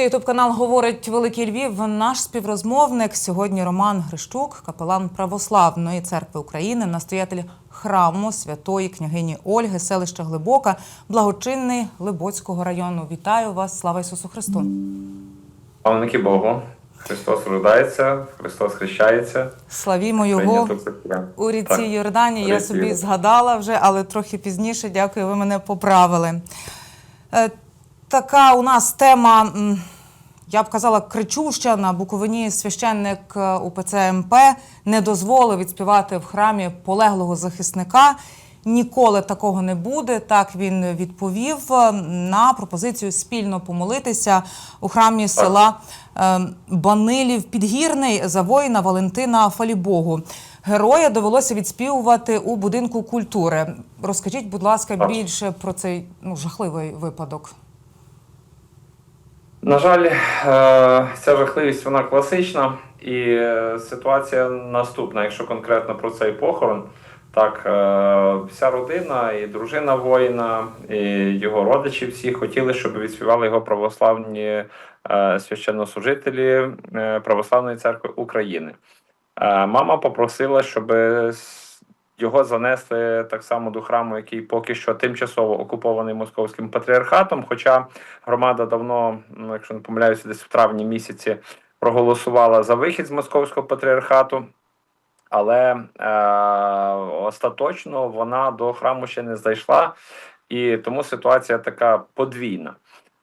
Це ютуб канал говорить Великий Львів. Наш співрозмовник сьогодні Роман Грищук, капелан Православної церкви України, настоятель храму святої княгині Ольги, селища Глибока, благочинний Либоцького району. Вітаю вас! Слава Ісусу Христу! Славники Богу. Христос родається, Христос хрещається. Славімо Його у ріці Так. Йордані. Я собі згадала вже, але трохи пізніше. Дякую, ви мене поправили. Така у нас тема, я б казала, кричуща на Буковині священник е, УПЦ МП не дозволив відспівати в храмі полеглого захисника. Ніколи такого не буде. Так він відповів е, на пропозицію спільно помолитися у храмі села е, Банилів Підгірний за воїна Валентина Фалібогу. Героя довелося відспівувати у будинку культури. Розкажіть, будь ласка, більше про цей ну, жахливий випадок. На жаль, е, ця жахливість вона класична, і е, ситуація наступна, якщо конкретно про цей похорон. Так, е, вся родина, і дружина воїна, і його родичі всі хотіли, щоб відспівали його православні священнослужителі Православної церкви України. Мама попросила, щоб його занесли так само до храму, який поки що тимчасово окупований московським патріархатом. Хоча громада давно, ну, якщо не помиляюся, десь в травні місяці проголосувала за вихід з московського патріархату. Але е, остаточно вона до храму ще не зайшла, і тому ситуація така подвійна.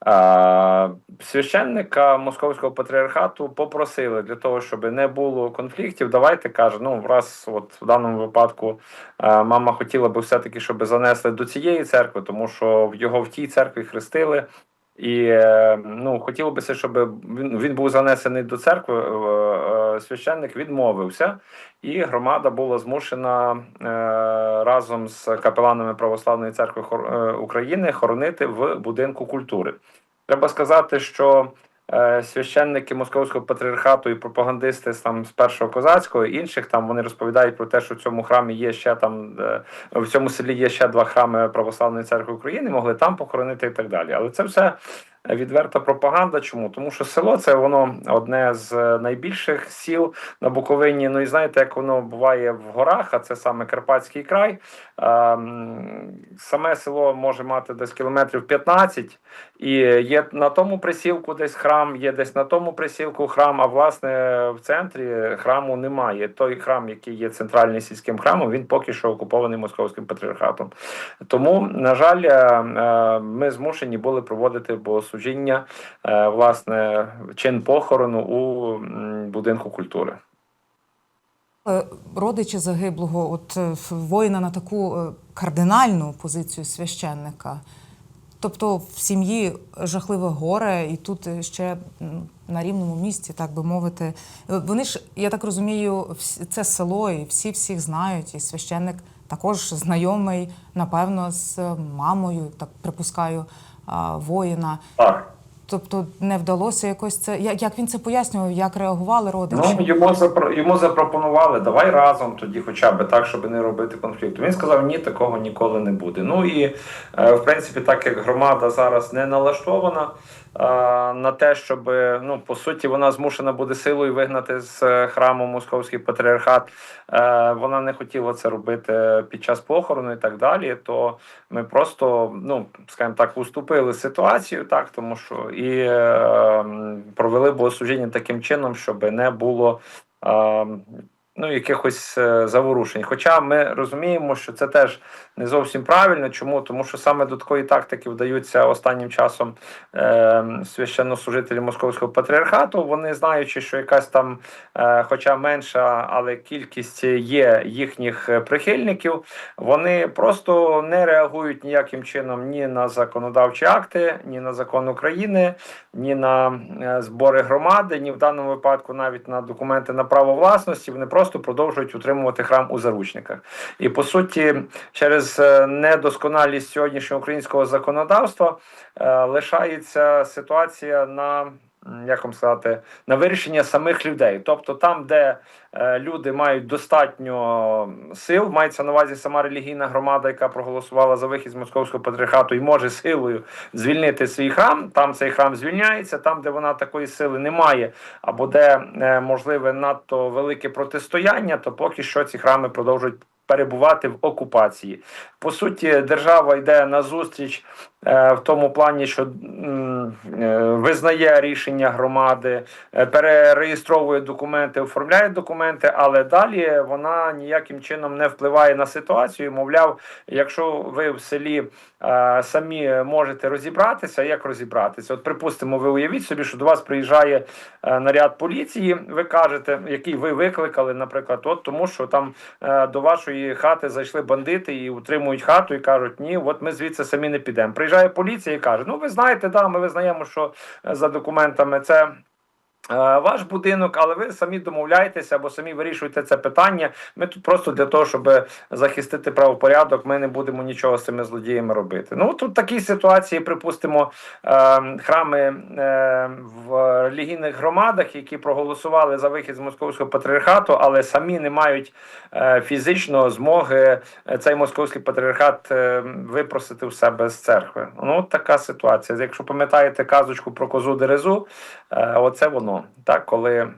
Е, священника московського патріархату попросили для того, щоб не було конфліктів. Давайте каже, ну раз, от в даному випадку е, мама хотіла би все-таки, щоб занесли до цієї церкви, тому що в його в тій церкві хрестили. І е, ну хотіло би, щоб він, він був занесений до церкви. Священник відмовився, і громада була змушена е, разом з капеланами Православної церкви е, України хоронити в будинку культури. Треба сказати, що е, священники Московського патріархату і пропагандисти там з першого козацького і інших там вони розповідають про те, що в цьому храмі є ще там в цьому селі є ще два храми Православної церкви України, могли там похоронити і так далі. Але це все відверта пропаганда. Чому? Тому що село це воно одне з найбільших сіл на Буковині. Ну і знаєте, як воно буває в горах, а це саме Карпатський край. Ем, Саме село може мати десь кілометрів 15, і є на тому присілку десь храм, є десь на тому присілку храм. А власне в центрі храму немає. Той храм, який є центральним сільським храмом, він поки що окупований московським патріархатом. Тому, на жаль, е, е, ми змушені були проводити богослужіння, е, власне, чин похорону у будинку культури. Е, Родичі загиблого, от е, воїна на таку е, кардинальну позицію священника. Тобто в сім'ї жахливе горе, і тут ще на рівному місці, так би мовити. Вони ж, я так розумію, це село, і всі всіх знають, і священник також знайомий, напевно, з мамою, так припускаю, воїна. Так. Тобто не вдалося якось це. Як, він це пояснював, як реагували родичі? Ну, йому запро... йому запропонували, давай разом тоді, хоча б так, щоб не робити конфлікту. Він сказав, ні, такого ніколи не буде. Ну і е, в принципі, так як громада зараз не налаштована на те, щоб ну по суті вона змушена буде силою вигнати з е, храму московський патріархат. Е, Вона не хотіла це робити під час похорону і так далі. То ми просто, ну скажімо так, уступили ситуацію, так тому що і е, провели богослужіння таким чином, щоб не було. Ну, якихось заворушень. Хоча ми розуміємо, що це теж не зовсім правильно. Чому? Тому що саме до такої тактики вдаються останнім часом е, священнослужителі московського патріархату. Вони знаючи, що якась там, е, хоча менша, але кількість є їхніх прихильників, вони просто не реагують ніяким чином ні на законодавчі акти, ні на закон України, ні на е, збори громади, ні в даному випадку навіть на документи на право власності. Вони просто продовжують утримувати храм у заручниках. І по суті, через е, недосконалість сьогоднішнього українського законодавства е, лишається ситуація на як вам сказати, на вирішення самих людей. Тобто там, де е, люди мають достатньо сил, мається на увазі сама релігійна громада, яка проголосувала за вихід з московського патріархату і може силою звільнити свій храм. Там цей храм звільняється. Там, де вона такої сили не має, або де можливе надто велике протистояння, то поки що ці храми продовжують. Перебувати в окупації. По суті, держава йде на зустріч е, в тому плані, що е, визнає рішення громади, е, перереєстровує документи, оформляє документи, але далі вона ніяким чином не впливає на ситуацію. Мовляв, якщо ви в селі е, самі можете розібратися, як розібратися? От, припустимо, ви уявіть собі, що до вас приїжджає е, наряд поліції, ви кажете, який ви викликали, наприклад, от тому, що там е, до вашої хати зайшли бандити і утримують хату, і кажуть, ні, от ми звідси самі не підемо. Приїжджає поліція і каже: Ну, ви знаєте, да, ми визнаємо, що е, за документами це. Е, Ваш будинок, але ви самі домовляєтеся або самі вирішуєте це питання. Ми тут просто для того, щоб захистити правопорядок, ми не будемо нічого з цими злодіями робити. Ну тут такі ситуації, припустимо, е, храми е, в релігійних громадах, які проголосували за вихід з московського патріархату, але самі не мають фізично змоги цей московський патріархат випросити в себе з церкви. Ну така ситуація. Якщо пам'ятаєте казочку про козу Дерезу, оце воно так, коли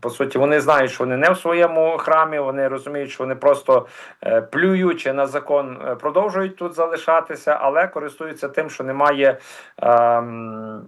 по суті вони знають, що вони не в своєму храмі, вони розуміють, що вони просто е, плюючи на закон, е, продовжують тут залишатися, але користуються тим, що немає ем,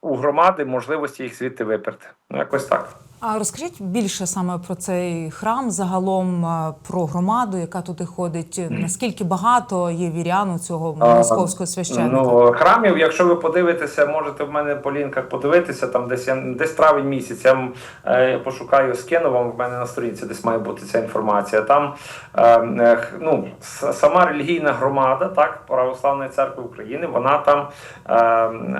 у громади можливості їх звідти виперти. Ну якось так. А розкажіть більше саме про цей храм, загалом е, про громаду, яка туди ходить. Наскільки багато є вірян у цього московського священника? Ну, храмів, якщо ви подивитеся, можете в мене по лінках подивитися, там десь я десь травень місяць. Я е, пошукаю, скину вам в мене на сторінці, десь має бути ця інформація. Там е, е, ну, сама релігійна громада, так, Православної церкви України, вона там е,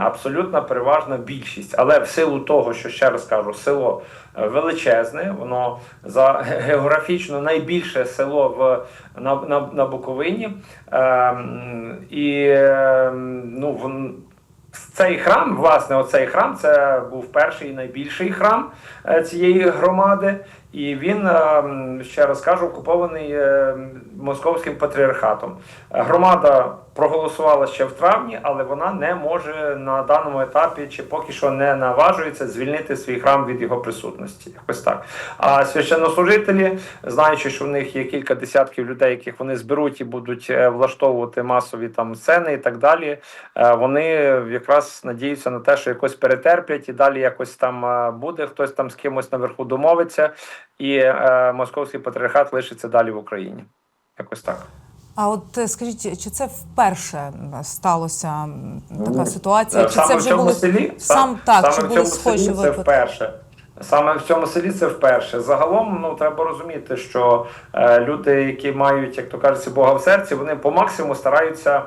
абсолютна переважна більшість. Але в силу того, що ще раз кажу, село е, величезне, воно за географічно найбільше село в на, на, на Буковині. Ем, і ем, ну, вон, цей храм, власне, оцей храм, це був перший і найбільший храм е, цієї громади. І він, ем, ще раз кажу, окупований московським патріархатом. Е, Громада проголосувала ще в травні, але вона не може на даному етапі чи поки що не наважується звільнити свій храм від його присутності. Якось так. А священнослужителі, знаючи, що в них є кілька десятків людей, яких вони зберуть і будуть е, влаштовувати масові там сцени і так далі, е, вони якраз надіються на те, що якось перетерплять і далі якось там е, буде хтось там з кимось наверху домовиться, і московський патріархат лишиться далі в Україні. Якось так. А от е, скажіть, чи це вперше сталося така Ну, ситуація? Е, Чи Саме це в вже цьому були селі сам так? саме Чи в були цьому схожі селі це випадки? вперше. Саме в цьому селі це вперше. Загалом, ну треба розуміти, що е, люди, які мають, як то кажеться, Бога в серці, вони по максимуму стараються е,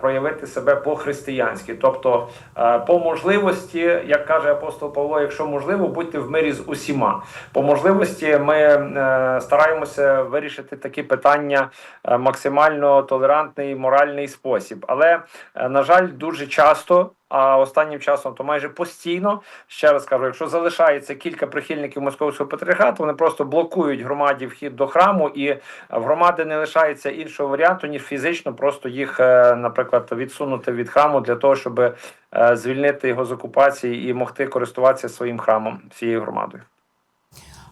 проявити себе по-християнськи. Тобто, е, по можливості, як каже апостол Павло, якщо можливо, будьте в мирі з усіма. По можливості ми е, стараємося вирішити такі питання е, максимально толерантний моральний спосіб. Але, е, на жаль, дуже часто. А останнім часом то майже постійно ще раз кажу, якщо залишається кілька прихильників московського патріархату, вони просто блокують громаді вхід до храму, і в громади не лишається іншого варіанту, ніж фізично просто їх, е, наприклад, відсунути від храму для того, щоб е, звільнити його з окупації і могти користуватися своїм храмом всією громадою.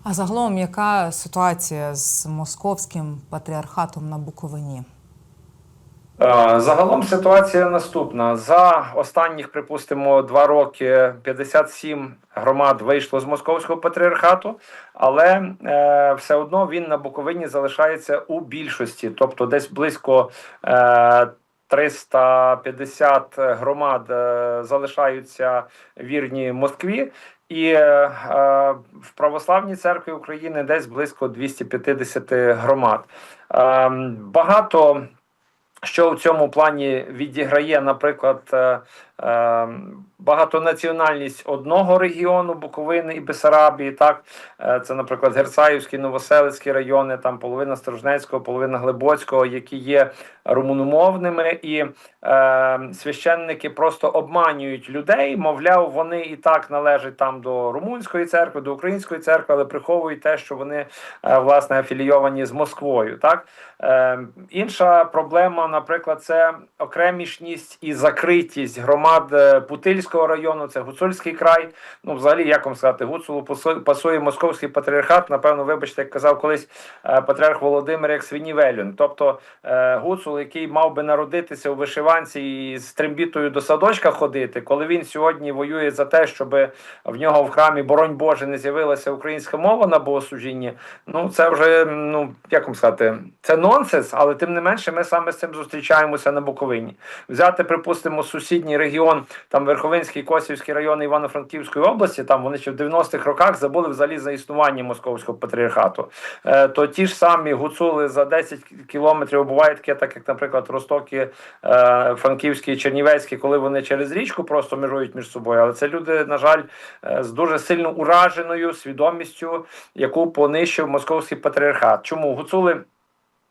А загалом, яка ситуація з московським патріархатом на Буковині? Е, Загалом ситуація наступна. За останніх, припустимо, два роки 57 громад вийшло з московського патріархату, але е, все одно він на Буковині залишається у більшості, тобто десь близько. Е, 350 громад е, залишаються вірні Москві, і е, в православній церкві України десь близько 250 громад. Е, багато що в цьому плані відіграє, наприклад, е, багатонаціональність одного регіону Буковини і Бесарабії. Так, Е, це, наприклад, Герцаївський, Новоселицький райони, там половина Сторожнецького, половина Глибоцького, які є румуномовними, і е, священники просто обманюють людей. Мовляв, вони і так належать там до румунської церкви, до української церкви, але приховують те, що вони е, власне афілійовані з Москвою. Так е, інша проблема, наприклад, це окремішність і закритість громад е, Путильського району, це Гуцульський край. Ну, взагалі, як вам сказати, Гуцулу пасує, московський патріархат. Напевно, вибачте, як казав колись е, патріарх Володимир як свинівелюн. Тобто е, Гуцул, який мав би народитися у вишиванці і з трембітою до садочка ходити, коли він сьогодні воює за те, щоб в нього в храмі, боронь Боже, не з'явилася українська мова на богослужінні. Ну це вже ну як вам сказати, це нонсенс, але тим не менше, ми саме з цим зустрічаємося на Буковині. Взяти, припустимо, сусідній регіон, там Верховинський, Косівський район Івано-Франківської області, там вони ще в 90-х роках забули взагалі за існування московського патріархату. Е, то ті ж самі гуцули за 10 кілометрів буває таке, так як, наприклад, Ростокі, е, Франківський, Чернівецький, коли вони через річку просто межують між собою. Але це люди, на жаль, е, з дуже сильно ураженою свідомістю, яку понищив московський патріархат. Чому гуцули?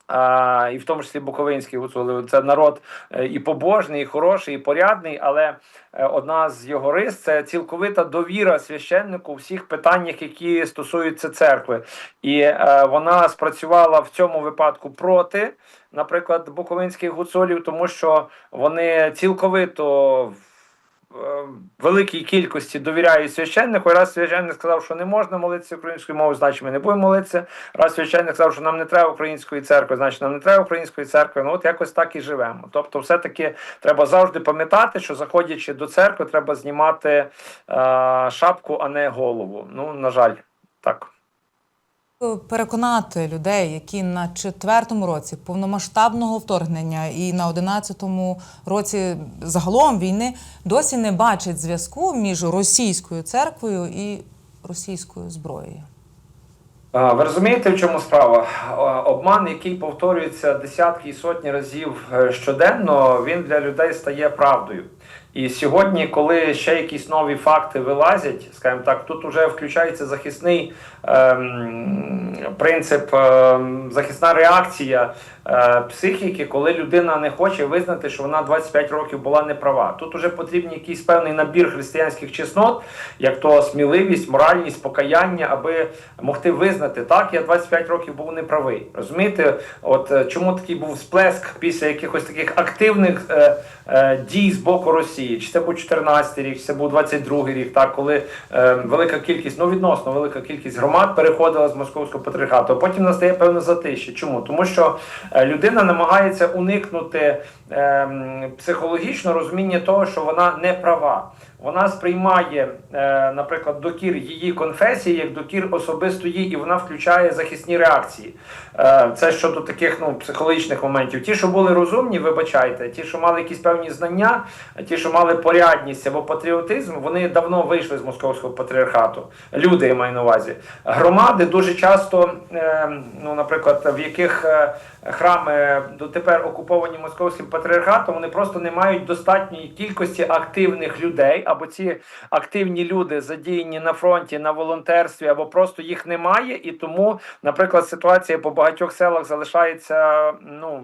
А, і в тому числі Буковинські гуцули. Це народ е, і побожний, і хороший, і порядний, але е, одна з його рис це цілковита довіра священнику у всіх питаннях, які стосуються церкви. І е, вона спрацювала в цьому випадку проти, наприклад, буковинських гуцулів, тому що вони цілковито великій кількості довіряють священнику. Раз священник сказав, що не можна молитися українською мовою, значить ми не будемо молитися. Раз священник сказав, що нам не треба української церкви, значить нам не треба української церкви. Ну от якось так і живемо. Тобто, все-таки треба завжди пам'ятати, що заходячи до церкви, треба знімати е, шапку, а не голову. Ну, на жаль, так. Переконати людей, які на четвертому році повномасштабного вторгнення і на одинадцятому році загалом війни досі не бачать зв'язку між російською церквою і російською зброєю. Ви розумієте, в чому справа? Обман, який повторюється десятки і сотні разів е, щоденно, він для людей стає правдою. І сьогодні, коли ще якісь нові факти вилазять, скажімо так, тут вже включається захисний ем, принцип, ем, захисна реакція психіки, коли людина не хоче визнати, що вона 25 років була неправа. Тут вже потрібен якийсь певний набір християнських чеснот, як то сміливість, моральність, покаяння, аби могти визнати, так, я 25 років був неправий. Розумієте, от е, чому такий був сплеск після якихось таких активних е, е, дій з боку Росії? Чи це був 14 рік, чи це був 22 рік, так, коли е, велика кількість, ну відносно велика кількість громад переходила з московського патріархату. Потім настає певне затище. Чому? Тому що е, людина намагається уникнути е, психологічно розуміння того, що вона не права. Вона сприймає, е, наприклад, докір її конфесії як докір особистої, і вона включає захисні реакції. Е, це щодо таких ну, психологічних моментів. Ті, що були розумні, вибачайте, ті, що мали якісь певні знання, ті, що мали порядність або патріотизм, вони давно вийшли з московського патріархату. Люди я маю на увазі. Громади дуже часто, е, ну, наприклад, в яких храми дотепер окуповані московським патріархатом, вони просто не мають достатньої кількості активних людей, або ці активні люди задіяні на фронті, на волонтерстві, або просто їх немає. І тому, наприклад, ситуація по багатьох селах залишається ну.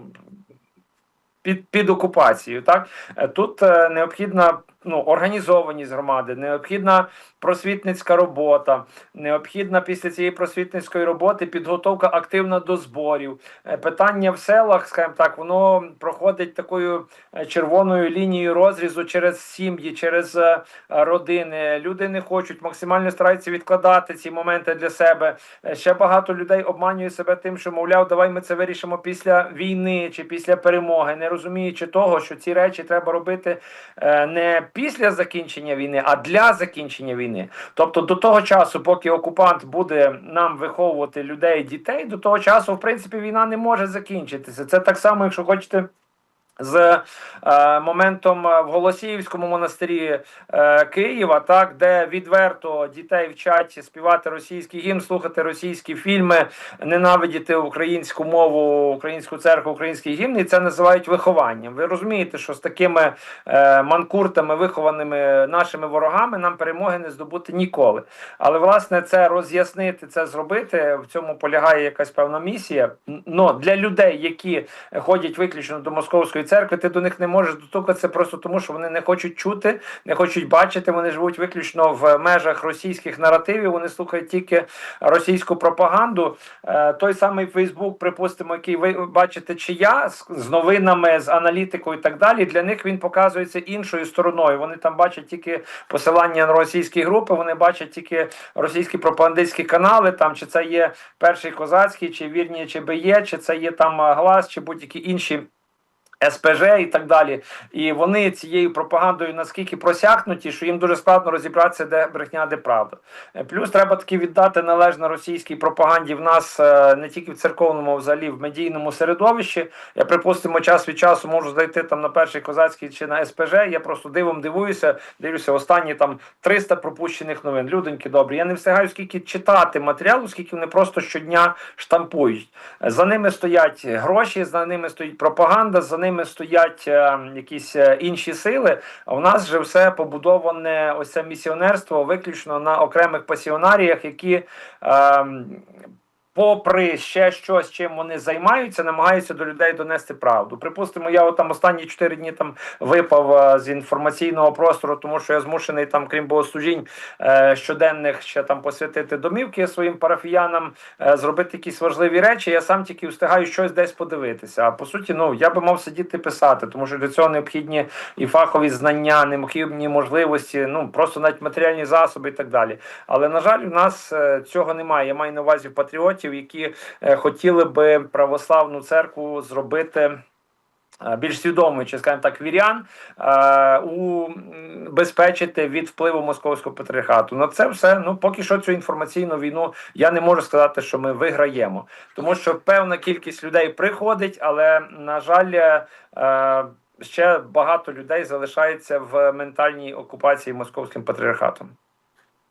Під, під окупацією, так Е, тут е, необхідна ну, організованість громади, необхідна просвітницька робота, необхідна після цієї просвітницької роботи підготовка активна до зборів. Е, Питання в селах, скажімо так, воно проходить такою е, червоною лінією розрізу через сім'ї, через е, родини. Люди не хочуть, максимально стараються відкладати ці моменти для себе. Ще багато людей обманює себе тим, що мовляв, давай ми це вирішимо після війни чи після перемоги, не розуміючи того, що ці речі треба робити не після закінчення війни, а для закінчення війни. Тобто до того часу, поки окупант буде нам виховувати людей, дітей, до того часу, в принципі, війна не може закінчитися. Це так само, якщо хочете. З е, моментом е, в Голосіївському монастирі е, Києва, так де відверто дітей вчать співати російський гімн, слухати російські фільми, ненавидіти українську мову, українську церкву, український гімн, і це називають вихованням. Ви розумієте, що з такими е, манкуртами, вихованими нашими ворогами, нам перемоги не здобути ніколи. Але власне це роз'яснити, це зробити. В цьому полягає якась певна місія. Но для людей, які ходять виключно до московської церкви, ти до них не можеш дотукатися просто тому, що вони не хочуть чути, не хочуть бачити. Вони живуть виключно в межах російських наративів. Вони слухають тільки російську пропаганду. Е, той самий Фейсбук, припустимо, який ви бачите, чи я з, новинами, з аналітикою і так далі. Для них він показується іншою стороною. Вони там бачать тільки посилання на російські групи. Вони бачать тільки російські пропагандистські канали. Там чи це є перший козацький, чи вірні, чи БЄ, чи це є там е, глас, чи будь-які інші. СПЖ і так далі, і вони цією пропагандою наскільки просякнуті, що їм дуже складно розібратися, де брехня, де правда. Е, Плюс треба таки віддати належне російській пропаганді в нас е, не тільки в церковному, а взагалі в медійному середовищі. Я припустимо, час від часу можу зайти там на перший козацький чи на СПЖ. Я просто дивом дивуюся, дивлюся останні там 300 пропущених новин. Людоньки добрі. Я не встигаю скільки читати матеріалу, скільки вони просто щодня штампують. За ними стоять гроші, за ними стоїть пропаганда, за ними стоять е, якісь е, інші сили. А в нас же все побудоване ось це місіонерство виключно на окремих пасіонаріях, які. Попри ще щось, чим вони займаються, намагаються до людей донести правду. Припустимо, я там останні чотири дні там випав е, з інформаційного простору, тому що я змушений там, крім богослужінь е, щоденних, ще там посвятити домівки своїм парафіянам, е, зробити якісь важливі речі. Я сам тільки встигаю щось десь подивитися. А по суті, ну я би мав сидіти писати, тому що для цього необхідні і фахові знання, необхідні можливості, ну просто навіть матеріальні засоби і так далі. Але на жаль, у нас цього немає. Я маю на увазі патріотів, які е, хотіли би православну церкву зробити. е, Більш свідомою, чи скажімо так, вірян е, убезпечити від впливу московського патріархату. На це все ну поки що цю інформаційну війну я не можу сказати, що ми виграємо, тому що певна кількість людей приходить, але на жаль, ще багато людей залишається в ментальній окупації московським патріархатом.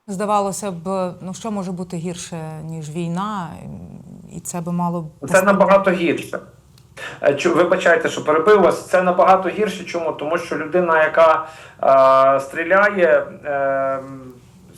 Здавалося б, ну що може бути гірше, ніж війна, і це би мало б Це набагато гірше. Е, Вибачайте, що перебив вас. Це набагато гірше. Чому? Тому що людина, яка е, стріляє, е,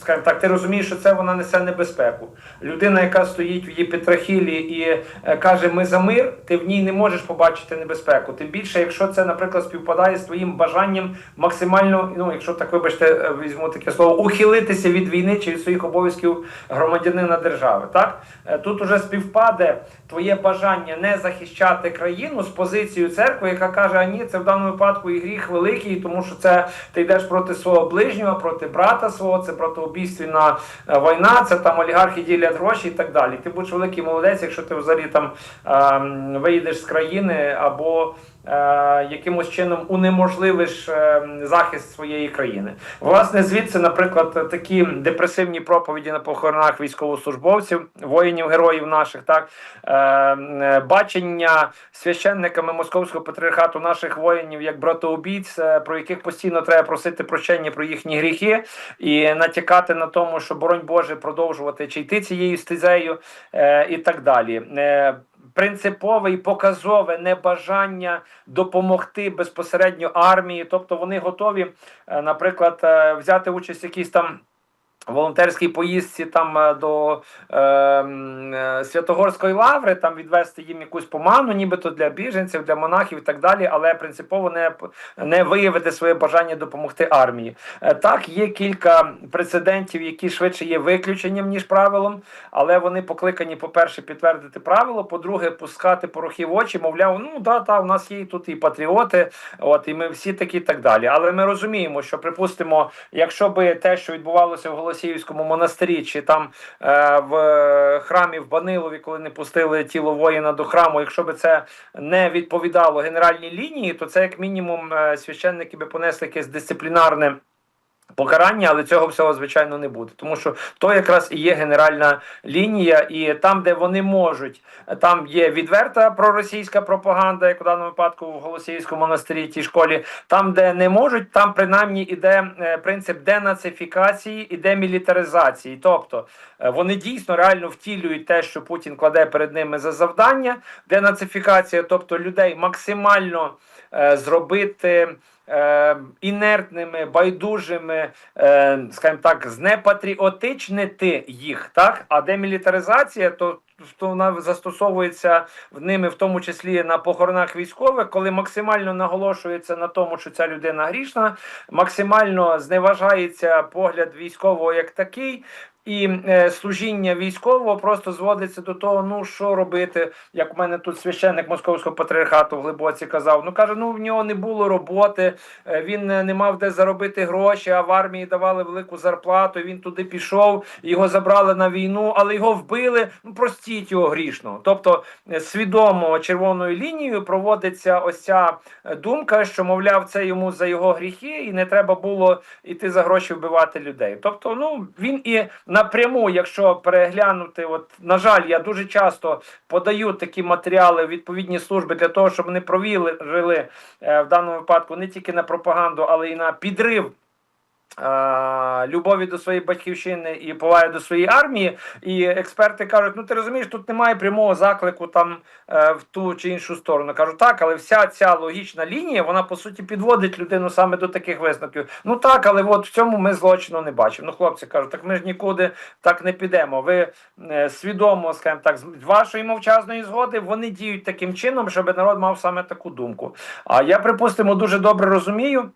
скажімо так, ти розумієш, що це вона несе небезпеку. Людина, яка стоїть в її петрахілі і е, каже, ми за мир, ти в ній не можеш побачити небезпеку. Тим більше, якщо це, наприклад, співпадає з твоїм бажанням максимально, ну, якщо так вибачте, е, візьму таке слово, ухилитися від війни чи від своїх обов'язків громадянина держави. Так? Е, Тут уже співпаде твоє бажання не захищати країну з позицією церкви, яка каже, а ні, це в даному випадку і гріх великий, тому що це ти йдеш проти свого ближнього, проти брата свого, це протиубійственна е, війна, це там олігархи ділять гроші і так далі. Ти будеш великий молодець, якщо ти взагалі там ем, виїдеш з країни або якимось чином унеможливиш е, захист своєї країни. Власне, звідси, наприклад, такі депресивні проповіді на похоронах військовослужбовців, воїнів, героїв наших, так е, е, бачення священниками московського патріархату наших воїнів як братоубійць, е, про яких постійно треба просити прощення про їхні гріхи і натякати на тому, що боронь Боже продовжувати чи йти цією стезею е, і так далі. Принципове і показове небажання допомогти безпосередньо армії, тобто вони готові, е, наприклад, е, взяти участь в якійсь там. Волонтерській поїздці там е, до е, е, Святогорської лаври, там відвести їм якусь поману, нібито для біженців, для монахів і так далі, але принципово не, не виявити своє бажання допомогти армії. Е, так, є кілька прецедентів, які швидше є виключенням, ніж правилом, але вони покликані, по-перше, підтвердити правило, по-друге, пускати порохи в очі, мовляв, ну да, та, у нас є тут і патріоти, от, і ми всі такі і так далі. Але ми розуміємо, що, припустимо, якщо би те, що відбувалося в Голосіївському монастирі, чи там е, в храмі в Банилові, коли не пустили тіло воїна до храму, якщо би це не відповідало генеральній лінії, то це як мінімум е, священники би понесли якесь дисциплінарне покарання, але цього всього звичайно не буде. Тому що то якраз і є генеральна лінія, і там, де вони можуть, там є відверта проросійська пропаганда, як у даному випадку в Голосіївському монастирі, тій школі. Там, де не можуть, там принаймні іде е, принцип денацифікації і демілітаризації. Тобто е, вони дійсно реально втілюють те, що Путін кладе перед ними за завдання. Денацифікація, тобто людей максимально е, зробити. Е, Інертними, байдужими, е, скажімо так, знепатріотичнити їх, так? А демілітаризація, то, то вона застосовується в ними, в тому числі на похоронах військових, коли максимально наголошується на тому, що ця людина грішна, максимально зневажається погляд військового як такий. І е, служіння військового просто зводиться до того, ну що робити, як у мене тут священник московського патріархату в глибоці казав. Ну каже, ну в нього не було роботи, е, він е, не мав де заробити гроші, а в армії давали велику зарплату. Він туди пішов, його забрали на війну, але його вбили. Ну простіть його грішно. Тобто е, свідомо червоною лінією проводиться ось ця думка, що мовляв, це йому за його гріхи, і не треба було іти за гроші вбивати людей. Тобто, ну він і напряму, якщо переглянути, от на жаль, я дуже часто подаю такі матеріали в відповідні служби для того, щоб вони провірили жили в даному випадку не тільки на пропаганду, але й на підрив. Е, Любові до своєї батьківщини і поваги до своєї армії, і експерти кажуть: ну ти розумієш, тут немає прямого заклику там е, в ту чи іншу сторону. Кажу, так, але вся ця логічна лінія, вона по суті підводить людину саме до таких висновків. Ну так, але от в цьому ми злочину не бачимо. Ну, хлопці кажуть, так ми ж нікуди так не підемо. Ви е, свідомо, скажімо так, з вашої мовчазної згоди вони діють таким чином, щоб народ мав саме таку думку. А я припустимо дуже добре розумію.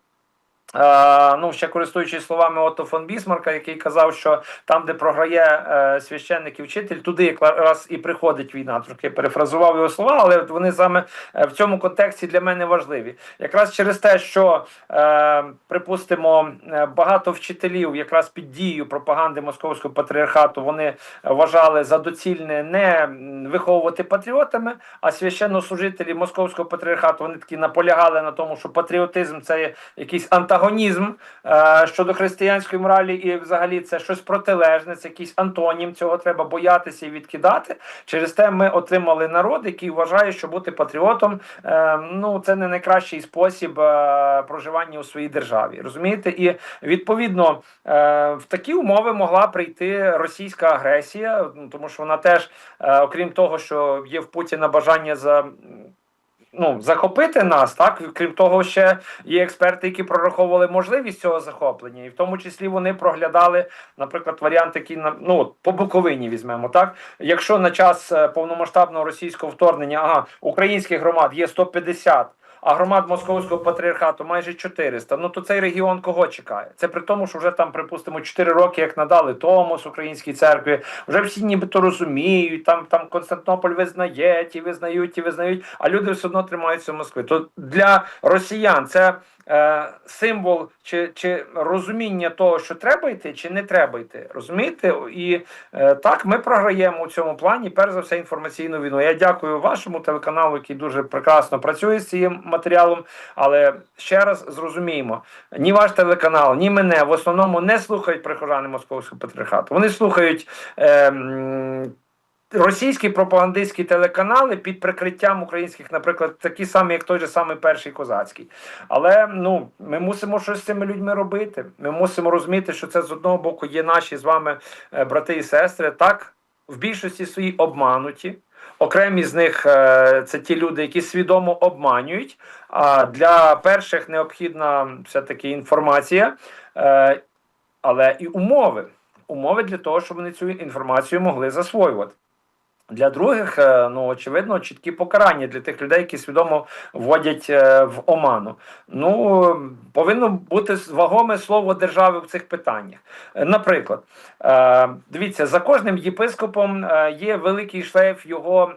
Е, ну, ще користуючись словами Отто фон Бісмарка, який казав, що там, де програє е, священник і вчитель, туди якраз і приходить війна. Трошки перефразував його слова, але вони саме е, в цьому контексті для мене важливі. Якраз через те, що е, припустимо, багато вчителів, якраз під дією пропаганди московського патріархату, вони вважали за доцільне не виховувати патріотами, а священнослужителі московського патріархату вони такі наполягали на тому, що патріотизм це якийсь антагонізм е, щодо християнської моралі, і взагалі це щось протилежне, це якийсь антонім. Цього треба боятися і відкидати. Через те ми отримали народ, який вважає, що бути патріотом е, ну це не найкращий спосіб е, проживання у своїй державі. Розумієте? І відповідно е, в такі умови могла прийти російська агресія, ну, тому що вона теж, е, окрім того, що є в Путіна бажання за ну, захопити нас, так крім того, ще є експерти, які прораховували можливість цього захоплення, і в тому числі вони проглядали, наприклад, варіант, який ну по Буковині візьмемо. Так, якщо на час е, повномасштабного російського вторгнення ага, українських громад є 150, а громад московського патріархату майже 400, Ну то цей регіон кого чекає? Це при тому, що вже там, припустимо, 4 роки, як надали Томос українській церкві, вже всі нібито розуміють. Там там Константинополь визнає, ті визнають, ті визнають, а люди все одно тримаються в Москві. То для росіян це символ чи, чи розуміння того, що треба йти, чи не треба йти. Розумієте? І е, так ми програємо у цьому плані. Перш за все, інформаційну війну. Я дякую вашому телеканалу, який дуже прекрасно працює з цим матеріалом. Але ще раз зрозуміємо: ні ваш телеканал, ні мене в основному не слухають прихожани московського патріархату. Вони слухають. Е, Російські пропагандистські телеканали під прикриттям українських, наприклад, такі самі, як той же самий перший козацький. Але ну ми мусимо щось з цими людьми робити. Ми мусимо розуміти, що це з одного боку є наші з вами е, брати і сестри. Так, в більшості своїй обмануті. Окремі з них е, це ті люди, які свідомо обманюють. А для перших необхідна все-таки інформація, е, але і умови. Умови для того, щоб вони цю інформацію могли засвоювати. Для других, е, ну очевидно, чіткі покарання для тих людей, які свідомо вводять е, в оману. Ну повинно бути вагоме слово держави в цих питаннях. Е, Наприклад, дивіться, за кожним єпископом є великий шлейф його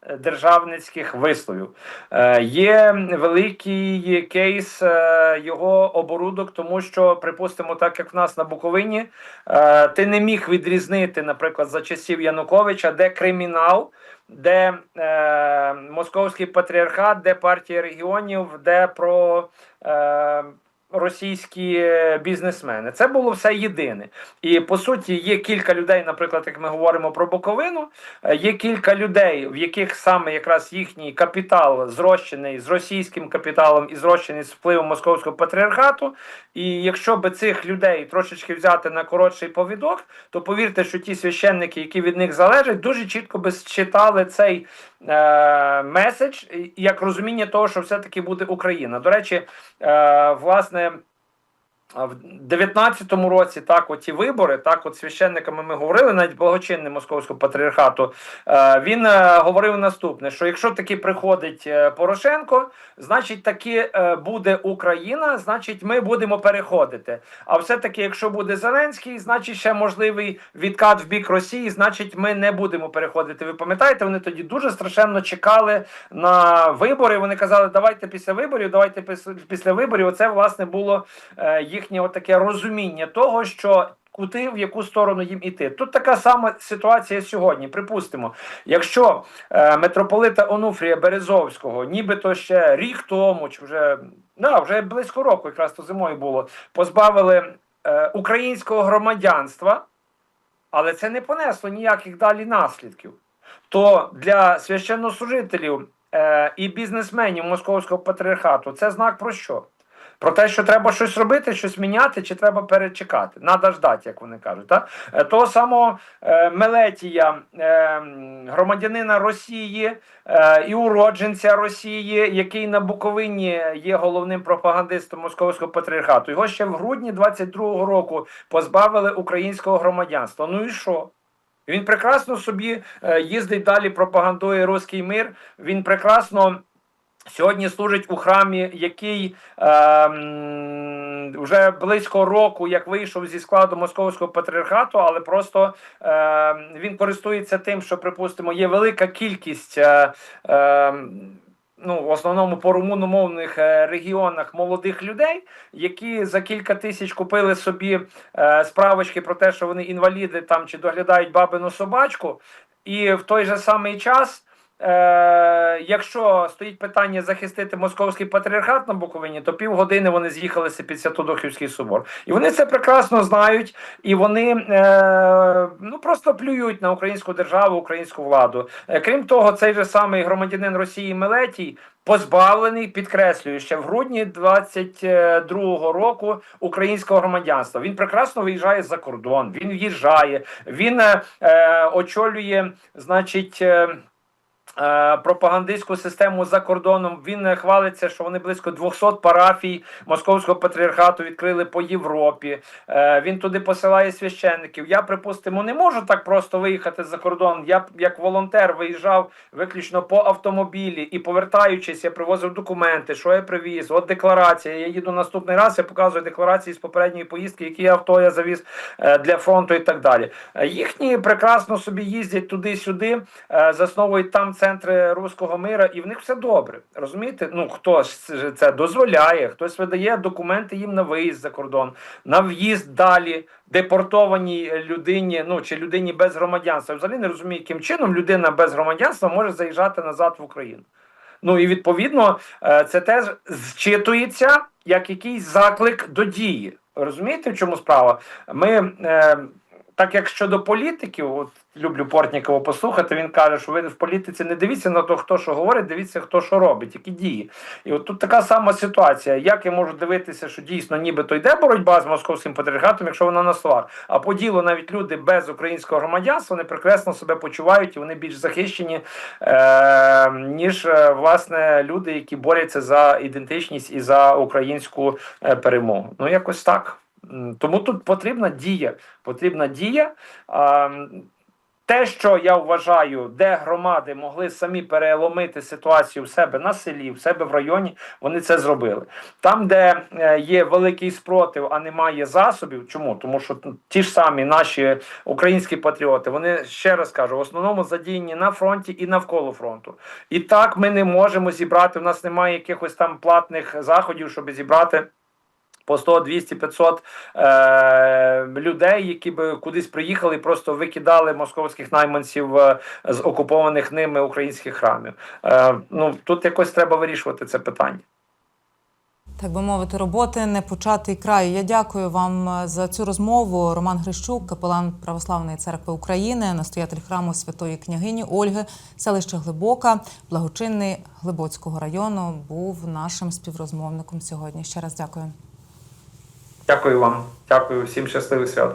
антидержавницьких висловів. Е, Є великий кейс е, його оборудок, тому що, припустимо, так як в нас на Буковині, е, ти не міг відрізнити, наприклад, за часів Януковича, де кримінал. Де е, московський патріархат, де партія регіонів, де про е, російські бізнесмени. Це було все єдине. І по суті, є кілька людей, наприклад, як ми говоримо про Буковину, е, є кілька людей, в яких саме якраз їхній капітал зрощений з російським капіталом і зрощений з впливом московського патріархату. І якщо би цих людей трошечки взяти на коротший повідок, то повірте, що ті священники, які від них залежать, дуже чітко би читали цей е, меседж як розуміння того, що все-таки буде Україна. До речі, е, власне. В 19-му році так, оті вибори, так, от священниками ми говорили, навіть благочинним московського патріархату. Е, він е, говорив наступне: що якщо таки приходить е, Порошенко, значить таки буде Україна, значить ми будемо переходити. А все-таки, якщо буде Зеленський, значить ще можливий відкат в бік Росії, значить ми не будемо переходити. Ви пам'ятаєте, вони тоді дуже страшенно чекали на вибори. Вони казали, давайте після виборів, давайте після виборів. Оце власне було е, їхнє таке розуміння того, що. Куди в яку сторону їм іти? Тут така сама ситуація сьогодні. Припустимо, якщо е, митрополита Онуфрія Березовського, нібито ще рік тому, чи вже да, вже близько року, якраз то зимою було, позбавили е, українського громадянства, але це не понесло ніяких далі наслідків. То для священнослужителів е, і бізнесменів московського патріархату це знак про що? Про те, що треба щось робити, щось міняти, чи треба перечекати. Надо ждати, як вони кажуть. Так? Е, Того самого е, Мелетія, е, громадянина Росії е, і уродженця Росії, який на Буковині є головним пропагандистом московського патріархату. Його ще в грудні 22-го року позбавили українського громадянства. Ну і що? Він прекрасно собі е, їздить далі, пропагандує руський мир. Він прекрасно сьогодні служить у храмі, який е, вже близько року, як вийшов зі складу московського патріархату, але просто е, він користується тим, що, припустимо, є велика кількість. Е, е, Ну, в основному по румуномовних е, регіонах молодих людей, які за кілька тисяч купили собі е, справочки про те, що вони інваліди там чи доглядають бабину собачку, і в той же самий час, е, якщо стоїть питання захистити московський патріархат на Буковині, то півгодини вони з'їхалися під Святодохівський собор. І вони це прекрасно знають, і вони е, ну просто плюють на українську державу, українську владу. Е, крім того, цей же самий громадянин Росії Мелетій. Позбавлений, підкреслюю, ще в грудні 22-го року українського громадянства. Він прекрасно виїжджає за кордон. Він в'їжджає, він е, е, очолює, значить. Е, Пропагандистську систему за кордоном він е, хвалиться, що вони близько 200 парафій московського патріархату відкрили по Європі. Е, Він туди посилає священників. Я припустимо не можу так просто виїхати за кордон. Я як волонтер виїжджав виключно по автомобілі і повертаючись, я привозив документи, що я привіз. От декларація. Я їду наступний раз. Я показую декларації з попередньої поїздки, які авто я завіз е, для фронту і так далі. Е, Їхні прекрасно собі їздять туди-сюди, е, засновують там центри руського мира, і в них все добре. Розумієте? Ну хтось це дозволяє, хтось видає документи їм на виїзд за кордон, на в'їзд далі депортованій людині, ну чи людині без громадянства. Взагалі не розумію, яким чином людина без громадянства може заїжджати назад в Україну. Ну і відповідно е, це теж зчитується як якийсь заклик до дії. Розумієте, в чому справа? Ми, е, так як щодо політиків, от люблю Портнікова послухати, він каже, що ви в політиці не дивіться на то, хто що говорить, дивіться, хто що робить, які дії. І от тут така сама ситуація. Як я можу дивитися, що дійсно нібито йде боротьба з московським патріархатом, якщо вона на словах. А по ділу навіть люди без українського громадянства вони прекрасно себе почувають і вони більш захищені, е, ніж е, власне люди, які борються за ідентичність і за українську е, перемогу. Ну якось так. Тому тут потрібна дія. Потрібна дія. Те, що я вважаю, де громади могли самі переломити ситуацію в себе на селі, в себе в районі, вони це зробили. Там, де е, є великий спротив, а немає засобів. Чому? Тому що ті ж самі наші українські патріоти, вони ще раз кажу, в основному задіяні на фронті і навколо фронту. І так ми не можемо зібрати. У нас немає якихось там платних заходів, щоб зібрати. По 100, 200, 500 е, людей, які би кудись приїхали, і просто викидали московських найманців е, з окупованих ними українських храмів. Е, ну тут якось треба вирішувати це питання. так би мовити, роботи не початий край. Я дякую вам е, за цю розмову. Роман Грищук, капелан Православної церкви України, настоятель храму Святої княгині Ольги, селище Глибока, благочинний Глибоцького району, був нашим співрозмовником сьогодні. Ще раз дякую. Дякую вам, дякую всім щасливих свят.